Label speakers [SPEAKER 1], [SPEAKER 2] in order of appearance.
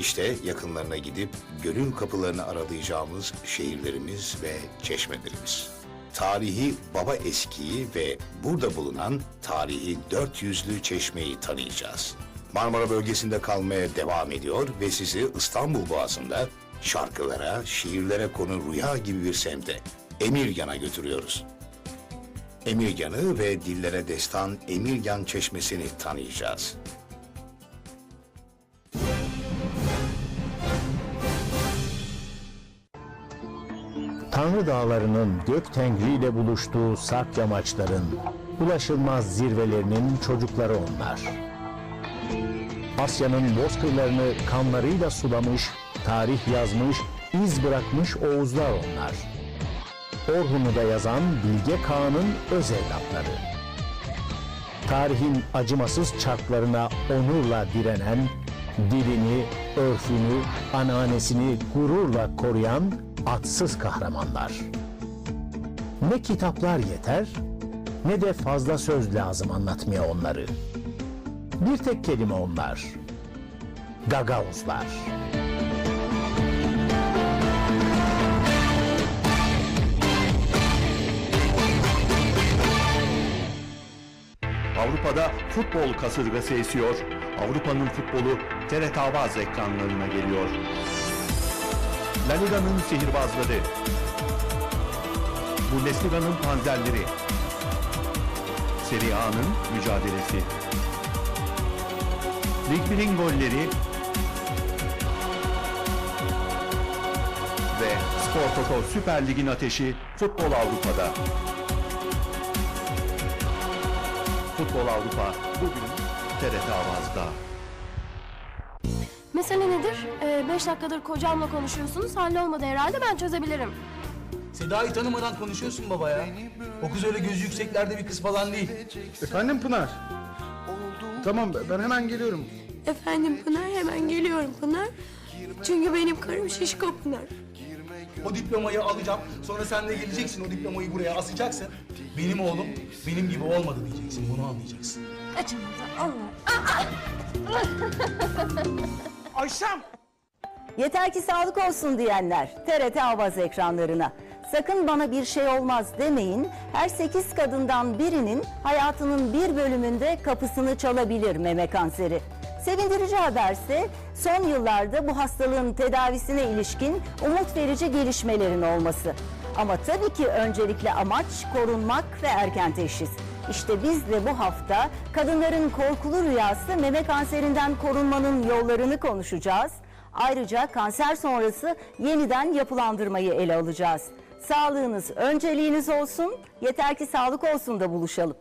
[SPEAKER 1] İşte yakınlarına gidip gönül kapılarını aralayacağımız şehirlerimiz ve çeşmelerimiz. Tarihi Baba Eski'yi ve burada bulunan tarihi 400'lü çeşmeyi tanıyacağız. Marmara bölgesinde kalmaya devam ediyor ve sizi İstanbul Boğazı'nda şarkılara, şiirlere konu rüya gibi bir semte Emirgan'a götürüyoruz. Emirgan'ı ve dillere destan Emirgan Çeşmesi'ni tanıyacağız.
[SPEAKER 2] Tanrı Dağları'nın gök tengriyle buluştuğu sarp yamaçların, ulaşılmaz zirvelerinin çocukları onlar. Asya'nın bozkırlarını kanlarıyla sulamış, tarih yazmış, iz bırakmış Oğuzlar onlar. Orhun'u da yazan Bilge Kağan'ın öz evlatları. Tarihin acımasız çarklarına onurla direnen, dilini, örfünü, ananesini gururla koruyan atsız kahramanlar. Ne kitaplar yeter, ne de fazla söz lazım anlatmaya onları. Bir tek kelime onlar. Gagavuzlar.
[SPEAKER 3] Avrupa'da futbol kasırgası esiyor. Avrupa'nın futbolu TRT Avaz ekranlarına geliyor. La Liga'nın sihirbazları. Bundesliga'nın panzerleri. Serie A'nın mücadelesi. Lig 1'in golleri ve Spor Toto Süper Lig'in ateşi Futbol Avrupa'da. Futbol Avrupa bugün TRT Avaz'da.
[SPEAKER 4] Mesele nedir? Ee, beş dakikadır kocamla konuşuyorsunuz. Hallolmadı herhalde ben çözebilirim.
[SPEAKER 5] Seda'yı tanımadan konuşuyorsun baba ya. O kız öyle gözü yükseklerde bir kız falan değil.
[SPEAKER 6] Efendim Pınar? Tamam ben hemen geliyorum.
[SPEAKER 4] Efendim Pınar hemen geliyorum Pınar. Çünkü benim karım şişko Pınar.
[SPEAKER 5] O diplomayı alacağım. Sonra sen de geleceksin o diplomayı buraya asacaksın. Benim oğlum benim gibi olmadı diyeceksin. Bunu anlayacaksın.
[SPEAKER 7] Yeter ki sağlık olsun diyenler TRT Avaz ekranlarına. Sakın bana bir şey olmaz demeyin. Her 8 kadından birinin hayatının bir bölümünde kapısını çalabilir meme kanseri. Sevindirici haberse son yıllarda bu hastalığın tedavisine ilişkin umut verici gelişmelerin olması. Ama tabii ki öncelikle amaç korunmak ve erken teşhis. İşte biz de bu hafta kadınların korkulu rüyası meme kanserinden korunmanın yollarını konuşacağız. Ayrıca kanser sonrası yeniden yapılandırmayı ele alacağız. Sağlığınız önceliğiniz olsun, yeter ki sağlık olsun da buluşalım.